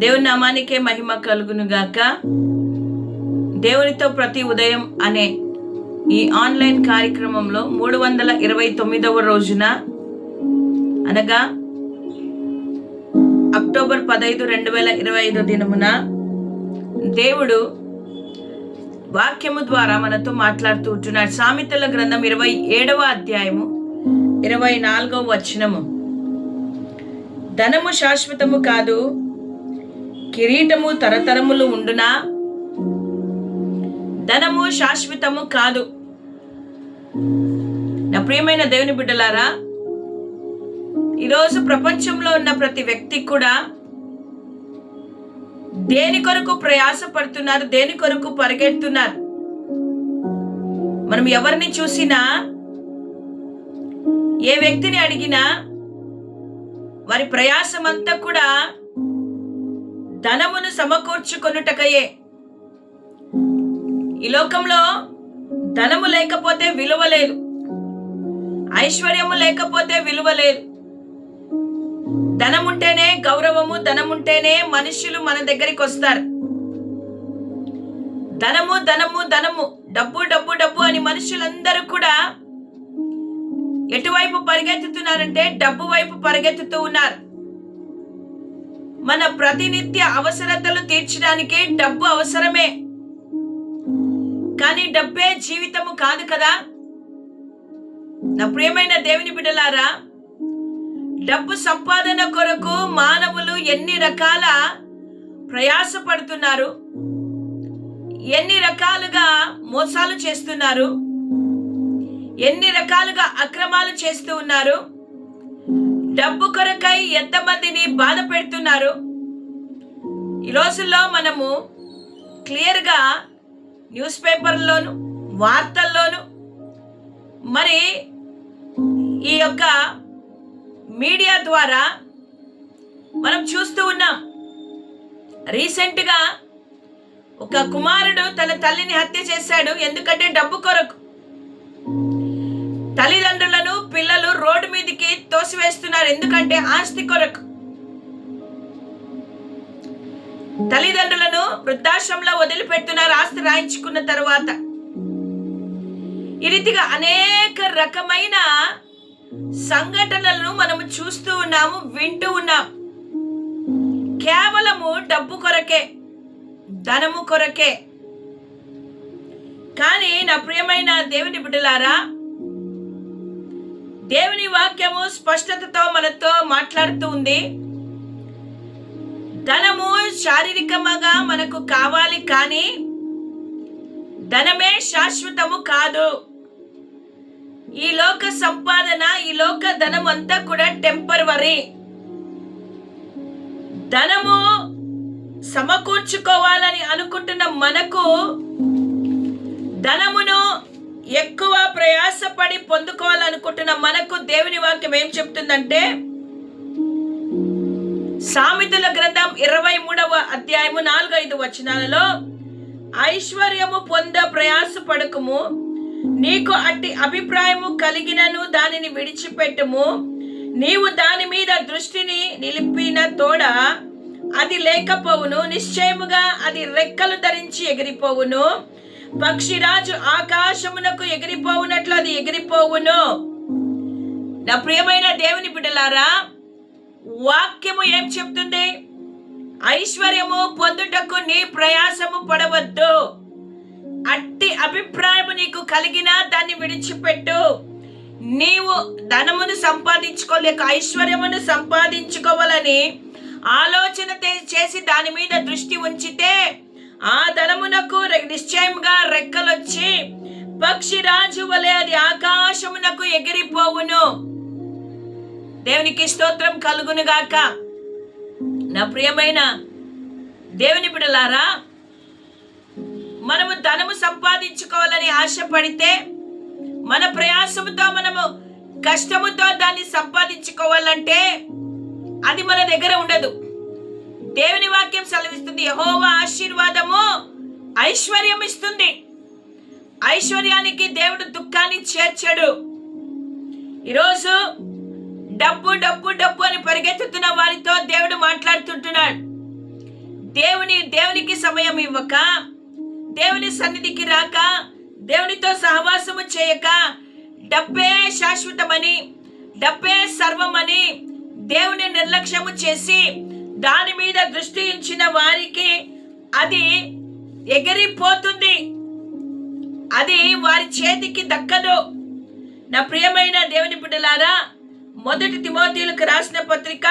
దేవుని నామానికే మహిమ కలుగును గాక దేవునితో ప్రతి ఉదయం అనే ఈ ఆన్లైన్ కార్యక్రమంలో మూడు వందల ఇరవై తొమ్మిదవ రోజున అనగా అక్టోబర్ పదహైదు రెండు వేల ఇరవై ఐదు దినమున దేవుడు వాక్యము ద్వారా మనతో మాట్లాడుతూ ఉంటున్నాడు. సామెతల గ్రంథం ఇరవై ఏడవ అధ్యాయము ఇరవై నాలుగవ వచనము. ధనము శాశ్వతము కాదు. కిరీటము తరతరములు ఉండునా? ధనము శాశ్వతము కాదు. నా ప్రియమైన దేవుని బిడ్డలారా ఈరోజు ప్రపంచంలో ఉన్న ప్రతి వ్యక్తి కూడా దేని కొరకు ప్రయాస పడుతున్నారు దేని కొరకు పరిగెడుతున్నారు? మనం ఎవరిని చూసినా ఏ వ్యక్తిని అడిగినా వారి ప్రయాసమంతా కూడా ధనమును సమకూర్చుకొనుటకయే. ఈ లోకంలో ధనము లేకపోతే విలువ లేదు. ఐశ్వర్యము లేకపోతే విలువ లేదు. ధనముంటేనే గౌరవము ధనముంటేనే మనుషులు మన దగ్గరికి వస్తారు. ధనము ధనము ధనము డబ్బు డబ్బు డబ్బు అని మనుషులందరూ కూడా ఎటువైపు పరిగెత్తుతున్నారంటే డబ్బు వైపు పరిగెత్తుతూ ఉన్నారు. మన ప్రతినిత్య అవసరతలు తీర్చడానికి డబ్బు అవసరమే. కానీ డబ్బే జీవితము కాదు కదా. నా ప్రియమైన దేవుని బిడ్డలారా డబ్బు సంపాదన కొరకు మానవులు ఎన్ని రకాల ప్రయాస పడుతున్నారు ఎన్ని రకాలుగా మోసాలు చేస్తున్నారు ఎన్ని రకాలుగా అక్రమాలు చేస్తూ ఉన్నారు? డబ్బు కొరకై ఎంతమందిని బాధ పెడుతున్నారు? ఈ రోజుల్లో మనము క్లియర్గా న్యూస్ పేపర్లోను వార్తల్లోను మరి ఈ యొక్క మీడియా ద్వారా మనం చూస్తూ ఉన్నాం. రీసెంట్గా ఒక కుమారుడు తన తల్లిని హత్య చేశాడు. ఎందుకంటే డబ్బు కొరకు తల్లిదండ్రులను పిల్లలు రోడ్డు మీదకి తోసివేస్తున్నారు. ఎందుకంటే ఆస్తి కొరకు. తల్లిదండ్రులను వృద్ధాశ్రమంలో వదిలిపెడుతున్నారు ఆస్తి రాయించుకున్న తర్వాత. ఈ రీతిగా అనేక రకమైన సంఘటనలను మనము చూస్తూ ఉన్నాము వింటూ ఉన్నాం. కేవలము డబ్బు కొరకే ధనము కొరకే. కానీ నా ప్రియమైన దేవుని బిడ్డలారా దేవుని వాక్యము స్పష్టతతో మనతో మాట్లాడుతూ ఉంది. ధనము శారీరకముగా మనకు కావాలి కానీ ధనమే శాశ్వతము కాదు. ఈ లోక సంపాదన ఈ లోక ధనం అంతా కూడా టెంపరవరీ. ధనము సమకూర్చుకోవాలని అనుకుంటున్న మనకు ధనమును ఎక్కువ ప్రయాసపడి దేవుని వాక్యం ఏం చెప్తుందంటే సామెతల గ్రంథం ఇరవై మూడవ అధ్యాయము నాలుగైదు వచనాలలో ఐశ్వర్యము పొంద ప్రయాసపడకము నీకు అట్టి అభిప్రాయము కలిగినను దానిని విడిచిపెట్టుము నీవు దాని మీద దృష్టిని నిలిపిన తోడ అది లేకపోవును నిశ్చయముగా అది రెక్కలు ధరించి ఎగిరిపోవును పక్షిరాజు ఆకాశమునకు ఎగిరిపోవునట్లు అది ఎగిరిపోవును. నా ప్రియమైన దేవుని బిడ్డలారా వాక్యము ఏం చెప్తుంది? ఐశ్వర్యము పొందుటకు నీ ప్రయాసము పడవద్దు. అట్టి అభిప్రాయము నీకు కలిగినా దాన్ని విడిచిపెట్టు. నీవు ధనమును సంపాదించుకోలేక ఐశ్వర్యమును సంపాదించుకోవాలని ఆలోచన చేసి దాని మీద దృష్టి ఉంచితే ఆ ధనమునకు రె- నిశ్చయంగా రెక్కలొచ్చి పక్షిరాజు వలె అది ఆకాశమునకు ఎగిరిపోవును. దేవునికి స్తోత్రం కలుగునుగాక నా ప్రియమైన దేవుని బిడలారా మనము ధనము సంపాదించుకోవాలని ఆశపడితే మన ప్రయాసముతో మనము కష్టముతో దాన్ని సంపాదించుకోవాలంటే అది మన దగ్గర ఉండదు. దేవుని వాక్యం సెలవిస్తుంది యహోవా ఆశీర్వాదము ఐశ్వర్యం ఇస్తుంది ఐశ్వర్యానికి దేవుడు దుఃఖాన్ని చేర్చడు. ఈరోజు డబ్బు డబ్బు డబ్బు అని పరిగెత్తుతున్న వారితో దేవుడు మాట్లాడుతుంటున్నాడు. దేవుని దేవునికి సమయం ఇవ్వక దేవుని సన్నిధికి రాక దేవునితో సహవాసము చేయక డబ్బే శాశ్వతమని డబ్బే సర్వమని దేవుని నిర్లక్ష్యము చేసి దాని మీద దృష్టి ఉంచిన వారికి అది ఎగిరిపోతుంది. అది వారి చేతికి దక్కదు. నా ప్రియమైన దేవుని బిడ్డలారా మొదటి తిమోతీలకు రాసిన పత్రిక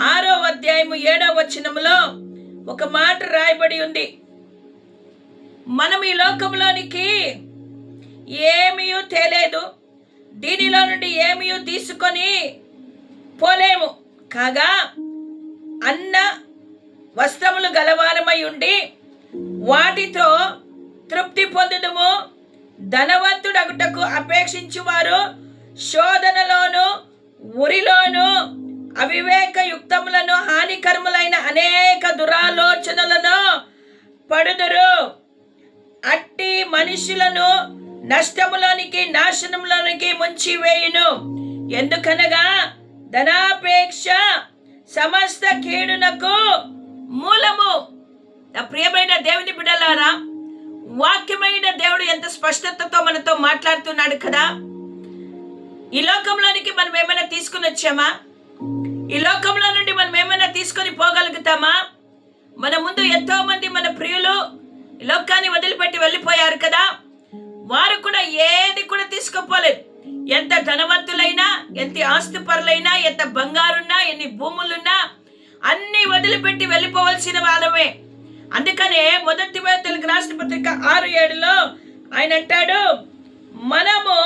ఆరో అధ్యాయము ఏడో వచనములో ఒక మాట రాయబడి ఉంది. మనం ఈ లోకంలోనికి ఏమీ తేలేదు. దీనిలో నుండి ఏమీ తీసుకొని పోలేము. కాగా అన్న వస్త్రములు గలవారమై ఉండి వాటితో తృప్తి పొందుదము. ధనవంతుడగుటకు అపేక్షించువారు. శోధనలోను ఉరిలోను అవివేక యుక్తములను హానికరములైన అనేక దురాలోచనలను పడుదురు. అట్టి మనుషులను నష్టములోనికి నాశనంలోనికి ముంచివేయును. ఎందుకనగా ధనాపేక్ష సమస్త కీడునకు మూలము. నా ప్రియమైన దేవుని బిడ్డలారా వాక్యమైన దేవుడు ఎంత స్పష్టతతో మనతో మాట్లాడుతున్నాడు కదా? ఈ లోకంలోనికి మనం ఏమైనా తీసుకుని వచ్చామా? ఈ లోకంలో నుండి మనం ఏమైనా తీసుకొని పోగలుగుతామా? మన ముందు ఎంతో మంది మన ప్రియులు ఈ లోకాన్ని వదిలిపెట్టి వెళ్ళిపోయారు కదా? వారు కూడా ఏది కూడా తీసుకుపోలేదు. ఎంత ధనవంతులైనా ఎంత ఆస్తిపరులైనా ఎంత బంగారున్నా ఎన్ని భూములున్నా అన్ని వదిలిపెట్టి వెళ్ళిపోవలసిన వాళ్ళమే. అందుకనే మొదటి తెలుగు రాష్ట్ర పత్రిక ఆరు ఏడులో ఆయన అంటాడు మనము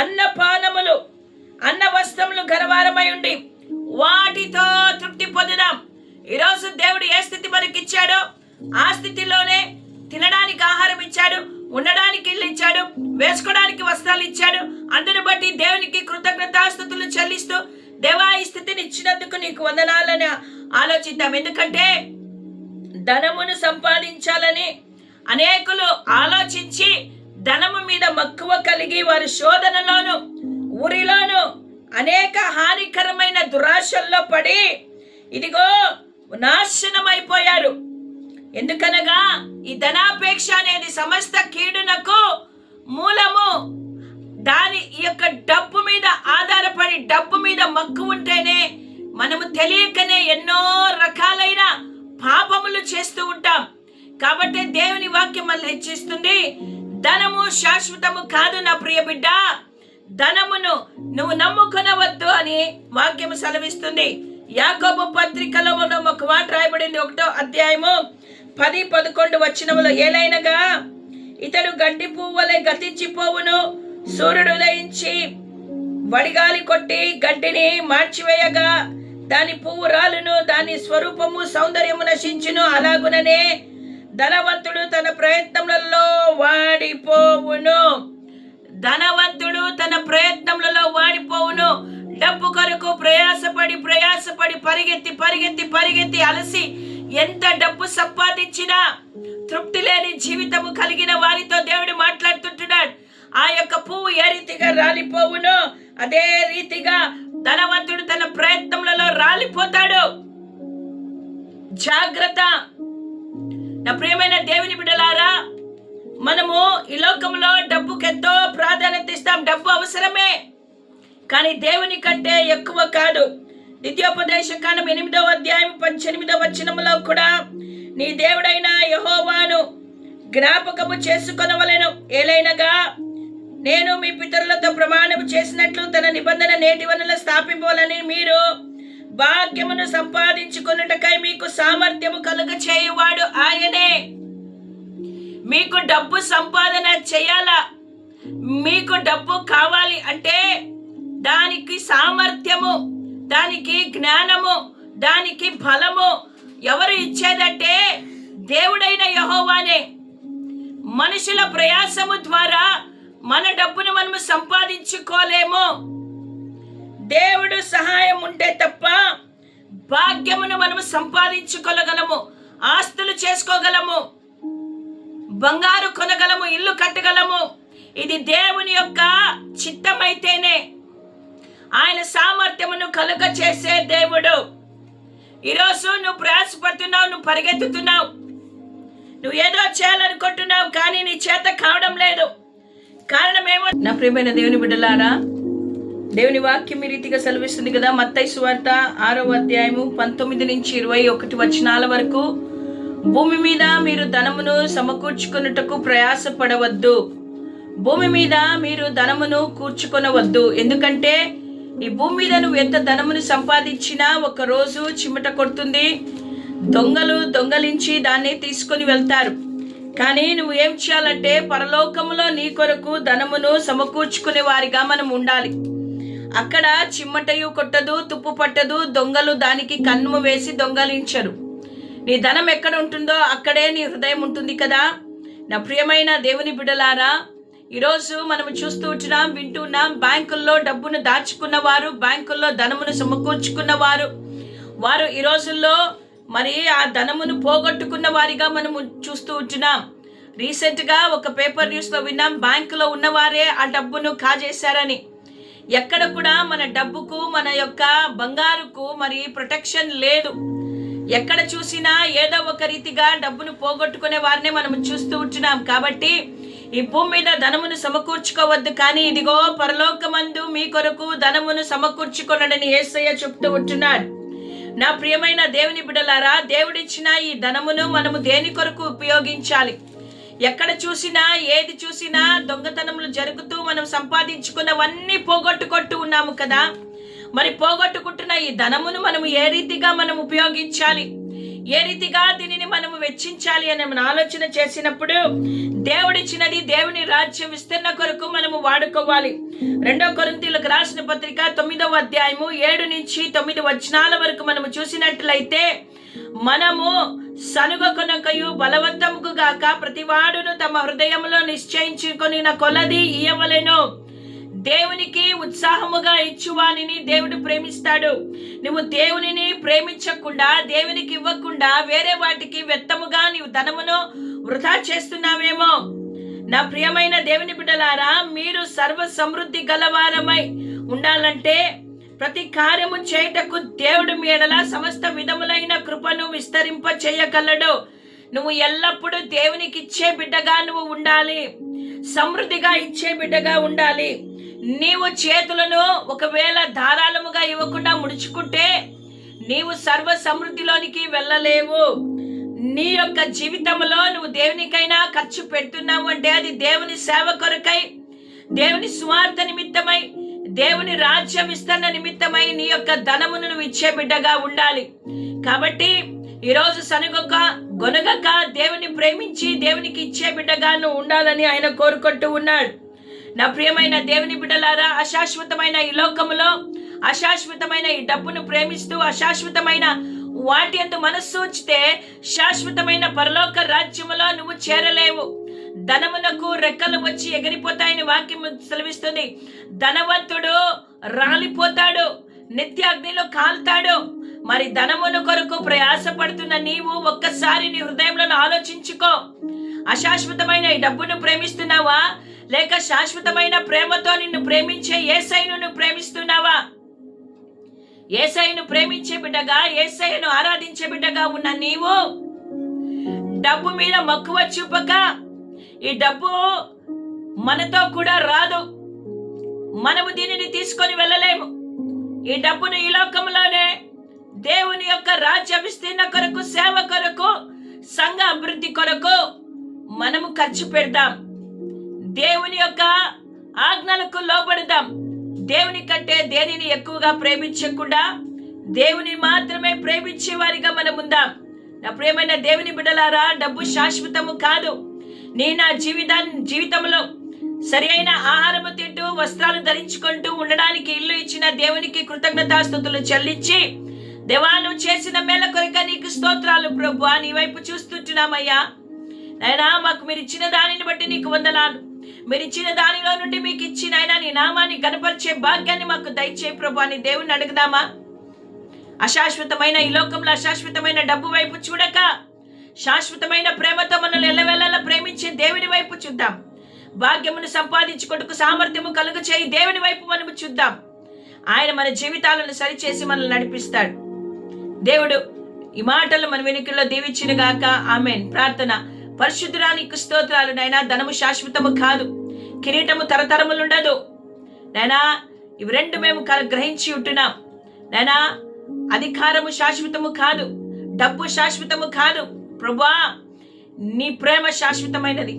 అన్నపానములు అన్న వస్త్రములు గరవారమై ఉండి వాటితో తృప్తి పొందుదాం. ఈరోజు దేవుడు ఏ స్థితి మనకి ఇచ్చాడో ఆ స్థితిలోనే తినడానికి ఆహారం ఇచ్చాడు ఉండడానికి ఇల్లు ఇచ్చాడు వేసుకోవడానికి వస్త్రాలు ఇచ్చాడు. అందుని బట్టి దేవునికి కృతజ్ఞతాస్థుతులు చెల్లిస్తూ దేవా ఈ స్థితిని ఇచ్చినందుకు నీకు వందనాలని ఆలోచిద్దాం. ఎందుకంటే ధనమును సంపాదించాలని అనేకులు ఆలోచించి ధనము మీద మక్కువ కలిగి వారి శోధనలోను ఊరిలోను అనేక హానికరమైన దురాశల్లో పడి ఇదిగో నాశనమైపోయారు. ఎందుకనగా ఈ ధనాపేక్ష అనేది సమస్త కీడునకు మూలము. దాని ఈ యొక్క డబ్బు మీద ఆధారపడి డబ్బు మీద మక్కు ఉంటేనే మనము తెలియకనే ఎన్నో రకాలైన పాపములు చేస్తూ ఉంటాం. కాబట్టి దేవుని వాక్యం మళ్ళీ హెచ్చిస్తుంది ధనము శాశ్వతము కాదు నా ప్రియ బిడ్డ. ధనమును నువ్వు నమ్ముకునవద్దు అని వాక్యము సెలవిస్తుంది. యాకోబు పత్రికలో మనం ఒక మాట రాయబడింది ఒకటో అధ్యాయము పది పదకొండు వచ్చినములో ఏలైనగా ఇతడు గడ్డి పువ్వులే గతించిపోవును సూర్యుడు ఉదయించి వడిగాలి కొట్టి గడ్డిని మార్చివేయగా. దాని పువ్వు రాలును దాని స్వరూపము సౌందర్యము నశించును. అలాగుననే ధనవంతుడు తన ప్రయత్నములలో వాడిపోవును. ధనవంతుడు తన ప్రయత్నములలో వాడిపోవును. డబ్బు కొరకు ప్రయాసపడి ప్రయాసపడి పరిగెత్తి పరిగెత్తి పరిగెత్తి అలసి ఎంత డబ్బు సంపాదించినా తృప్తి లేని జీవితము కలిగిన వారితో దేవుడు మాట్లాడుతుంటున్నాడు. ఆ యొక్క పువ్వు ఏ రీతిగా రాలిపోవునో అదే రీతిగా ధనవంతుడు తన ప్రయత్నములలో రాలిపోతాడు. జాగ్రత్త. నా ప్రియమైన దేవుని బిడ్డలారా మనము ఈ లోకంలో డబ్బుకి ఎంతో ప్రాధాన్యత ఇస్తాం. డబ్బు అవసరమే. కానీ దేవుని కంటే ఎక్కువ కాదు. నిత్యోపదేశ కాలం ఎనిమిదవ అధ్యాయం పద్దెనిమిదవ వచనములో కూడా నీ దేవుడైన యహోవాను జ్ఞాపకము చేసుకొనవలెను. ఏలైనగా నేను మీ పితరులతో ప్రమాణం చేసినట్లు తన నిబంధన నేటి వనల స్థాపింపాలని మీరు భాగ్యమును సంపాదించుకొనుటకై మీకు సామర్థ్యము కలుగ చేయువాడు ఆయనే. మీకు డబ్బు సంపాదన చేయాలా? మీకు డబ్బు కావాలి అంటే దానికి సామర్థ్యము దానికి జ్ఞానము దానికి బలము ఎవరు ఇచ్చేదంటే దేవుడైన యహోవానే. మనుషుల ప్రయాసము ద్వారా మన డబ్బును మనము సంపాదించుకోలేము. దేవుడు సహాయం ఉంటే తప్ప భాగ్యమును మనము సంపాదించుకోగలము ఆస్తులు చేసుకోగలము బంగారు కొనగలము ఇల్లు కట్టగలము. ఇది దేవుని యొక్క చిత్తమైతేనే ఆయన సామర్థ్యమును కలుగ చేసే దేవుడు. ఈరోజు నువ్వు ప్రయాసపడుతున్నావు నువ్వు పరిగెత్తుతున్నావు. నువ్వు ఏదో చేయాలనుకుంటున్నావు కానీ నీ చేత కావడం లేదు. కారణమేమో నా ప్రియమైన దేవుని బిడ్డలారా దేవుని వాక్యం ఈ రీతిగా సెలవిస్తుంది కదా మత్తై సువార్త ఆరో అధ్యాయము పంతొమ్మిది నుంచి ఇరవై ఒకటి వచనాల వరకు భూమి మీద మీరు ధనమును సమకూర్చుకున్నటకు ప్రయాసపడవద్దు. భూమి మీద మీరు ధనమును కూర్చుకొనవద్దు. ఎందుకంటే ఈ భూమి మీద నువ్వు ఎంత ధనమును సంపాదించినా ఒక రోజు చిమట కొడుతుంది. దొంగలు దొంగలించి దాన్ని తీసుకొని వెళ్తారు. కానీ నువ్వు ఏం చేయాలంటే పరలోకములో నీ కొరకు ధనమును సమకూర్చుకునే వారిగా మనం ఉండాలి. అక్కడ చిమ్మటయు కొట్టదు తుప్పు పట్టదు దొంగలు దానికి కన్ను వేసి దొంగలించరు. నీ ధనం ఎక్కడ ఉంటుందో అక్కడే నీ హృదయం ఉంటుంది కదా. నా ప్రియమైన దేవుని బిడలారా ఈరోజు మనం చూస్తూ ఉంటున్నాం వింటున్నాం బ్యాంకుల్లో డబ్బును దాచుకున్నవారు బ్యాంకుల్లో ధనమును సమకూర్చుకున్నవారు. వారు ఈ రోజుల్లో మరి ఆ ధనమును పోగొట్టుకున్న వారిగా మనము చూస్తూ ఉంటున్నాం. రీసెంట్గా ఒక పేపర్ న్యూస్లో విన్నాం బ్యాంకులో ఉన్నవారే ఆ డబ్బును కాజేశారని. ఎక్కడ కూడా మన డబ్బుకు మన యొక్క బంగారుకు మరి ప్రొటెక్షన్ లేదు. ఎక్కడ చూసినా ఏదో ఒక రీతిగా డబ్బును పోగొట్టుకునే వారినే మనం చూస్తూ ఉంటున్నాం. కాబట్టి ఈ భూమి మీద ధనమును సమకూర్చుకోవద్దు. కానీ ఇదిగో పరలోకమందు మీ కొరకు ధనమును సమకూర్చుకొనడని ఏసయ్య చెప్తూ ఉంటున్నాడు. నా ప్రియమైన దేవుని బిడలారా దేవుడిచ్చిన ఈ ధనమును మనము దేని కొరకు ఉపయోగించాలి? ఎక్కడ చూసినా ఏది చూసినా దొంగతనములు జరుగుతూ మనం సంపాదించుకున్నవన్నీ పోగొట్టుకొట్టు ఉన్నాము కదా. మరి పోగొట్టుకుంటున్న ఈ ధనమును మనము ఏ రీతిగా మనం ఉపయోగించాలి? ఏ రీతిగా దీనిని మనము వెచ్చించాలి అని మనం ఆలోచన చేసినప్పుడు దేవుడిచ్చినది దేవుని రాజ్యం విస్తరణ కొరకు మనము వాడుకోవాలి. రెండో కొరింతీలకు రాసిన పత్రిక తొమ్మిదవ అధ్యాయము ఏడు నుంచి తొమ్మిది వచనాల వరకు మనము చూసినట్లయితే మనము సనుగొనకయు బలవంతముకు గాక ప్రతివాడును తమ హృదయంలో నిశ్చయించుకొని కొలది ఇయ్యవలెను. దేవునికి ఉత్సాహముగా ఇచ్చువానిని దేవుడు ప్రేమిస్తాడు. నువ్వు దేవునిని ప్రేమించకుండా దేవునికి ఇవ్వకుండా వేరే వాటికి వ్యర్థముగా నీవు ధనమును వృధా చేస్తున్నావేమో? నా ప్రియమైన దేవుని బిడ్డలారా మీరు సర్వ సమృద్ధి గలవారమై ఉండాలంటే ప్రతి కార్యము చేయుటకు దేవుడు మీడల సమస్త విధములైన కృపను విస్తరింప చేయగలడు. నువ్వు ఎల్లప్పుడూ దేవునికి ఇచ్చే బిడ్డగా నువ్వు ఉండాలి. సమృద్ధిగా ఇచ్చే బిడ్డగా ఉండాలి. నీవు చేతులను ఒకవేళ ధారాళముగా ఇవ్వకుండా ముడుచుకుంటే నీవు సర్వ సమృద్ధిలోనికి వెళ్ళలేవు. నీ యొక్క జీవితంలో నువ్వు దేవునికైనా ఖర్చు పెడుతున్నావు అంటే అది దేవుని సేవ కొరకై దేవుని స్వార్థ నిమిత్తమై దేవుని రాజ్య విస్తరణ నిమిత్తమై నీ యొక్క ధనమును నువ్వు ఇచ్చే బిడ్డగా ఉండాలి. కాబట్టి ఈరోజు సనుగొక గొనగక దేవుని ప్రేమించి దేవునికి ఇచ్చే బిడ్డగా నువ్వు ఉండాలని ఆయన కోరుకుంటూ ఉన్నాడు. నా ప్రియమైన దేవుని బిడ్డలారా అశాశ్వతమైన ఈ లోకములో అశాశ్వతమైన ఈ డబ్బును ప్రేమిస్తూ అశాశ్వతమైన వాటి అందు మనస్సు ఉంచితే శాశ్వతమైన పరలోక రాజ్యములో నువ్వు చేరలేవు. ధనమునకు రెక్కలు వచ్చి ఎగిరిపోతాయని వాక్యం సెలవిస్తుంది. ధనవంతుడు రాలిపోతాడు నిత్య అగ్నిలో కాల్తాడు. మరి ధనమును కొరకు ప్రయాసపడుతున్న నీవు ఒక్కసారి నీ హృదయంలో ఆలోచించుకో. అశాశ్వతమైన ఈ డబ్బును ప్రేమిస్తున్నావా? లేక శాశ్వతమైన ప్రేమతో నిన్ను ప్రేమించే ఏసైను నువ్వు ప్రేమిస్తున్నావా? ఏసైను ప్రేమించే బిడ్డగా ఏసైను ఆరాధించే బిడ్డగా ఉన్న నీవు డబ్బు మీద మక్కువ చూపక ఈ డబ్బు మనతో కూడా రాదు. మనము దీనిని తీసుకొని వెళ్ళలేము. ఈ డబ్బును ఈ లోకంలోనే దేవుని యొక్క రాజ్య విస్తీర్ణ కొరకు సేవ కొరకు సంఘ అభివృద్ధి కొరకు మనము ఖర్చు పెడతాం. దేవుని యొక్క ఆజ్ఞలకు లోబడదాం. దేవుని కంటే దేనిని ఎక్కువగా ప్రేమించకుండా దేవుని మాత్రమే ప్రేమించే వారిగా మనం ఉందాం. నా ప్రేమైన దేవుని బిడ్డలారా డబ్బు శాశ్వతము కాదు. నీ నా జీవితాన్ని జీవితంలో సరి అయిన ఆహారము తింటూ వస్త్రాలు ధరించుకుంటూ ఉండడానికి ఇల్లు ఇచ్చిన దేవునికి కృతజ్ఞతాస్థుతులు చెల్లించి దేవా నువ్వు చేసిన మేల కొరిక నీకు స్తోత్రాలు ప్రభు నీ వైపు చూస్తుంటున్నామయ్యా. అయినా మాకు మీరు ఇచ్చిన దానిని బట్టి నీకు వందనాలు. మీరు ఇచ్చిన దానిలో నుండి మీకు ఇచ్చిన ఆయన నీ నామాన్ని గనపరిచే భాగ్యాన్ని మాకు దయచే ప్రభు అని దేవుణ్ణి అడుగుదామా? అశాశ్వతమైన ఈ లోకంలో అశాశ్వతమైన డబ్బు వైపు చూడక శాశ్వతమైన ప్రేమతో మనల్ని ఎల్లవెల్లలా ప్రేమించే దేవుని వైపు చూద్దాం. భాగ్యమును సంపాదించుకొట్టుకు సామర్థ్యము కలుగు చేయి దేవుని వైపు మనము చూద్దాం. ఆయన మన జీవితాలను సరిచేసి మనల్ని నడిపిస్తాడు. దేవుడు ఈ మాటలు మన వెనుకల్లో దీవించిన గాక. ఆమెన్. ప్రార్థన. పరిశుద్ధురానికి స్తోత్రాలు నైనా ధనము శాశ్వతము కాదు. కిరీటము తరతరములుండదు. నైనా ఇవి రెండు మేము గ్రహించి ఉంటున్నాం. నైనా అధికారము శాశ్వతము కాదు. డబ్బు శాశ్వతము కాదు. ప్రభా నీ ప్రేమ శాశ్వతమైనది.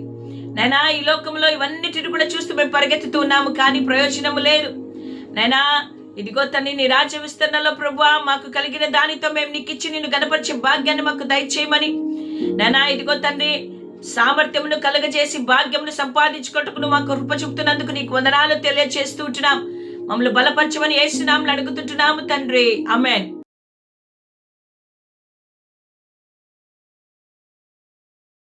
నైనా ఈ లోకంలో ఇవన్నిటిని కూడా చూస్తూ మేము పరిగెత్తుతూ ఉన్నాము కానీ ప్రయోజనము లేదు. నైనా ఇదిగో తన్ని నీ రాజ్య విస్తరణలో ప్రభు మాకు కలిగిన దానితో మేము నీకు ఇచ్చి నిన్ను గనపరిచే భాగ్యాన్ని మాకు దయచేయమని నానా ఇదిగో తండ్రి సామర్థ్యమును కలగజేసి భాగ్యమును సంపాదించుకుంటూ మాకు కృప చూపుతున్నందుకు నీకు వందనాలు తెలియజేస్తూ ఉంటున్నాం. మమ్మల్ని బలపరచమని ఏసునామని అడుగుతుంటున్నాము తండ్రి. అమెన్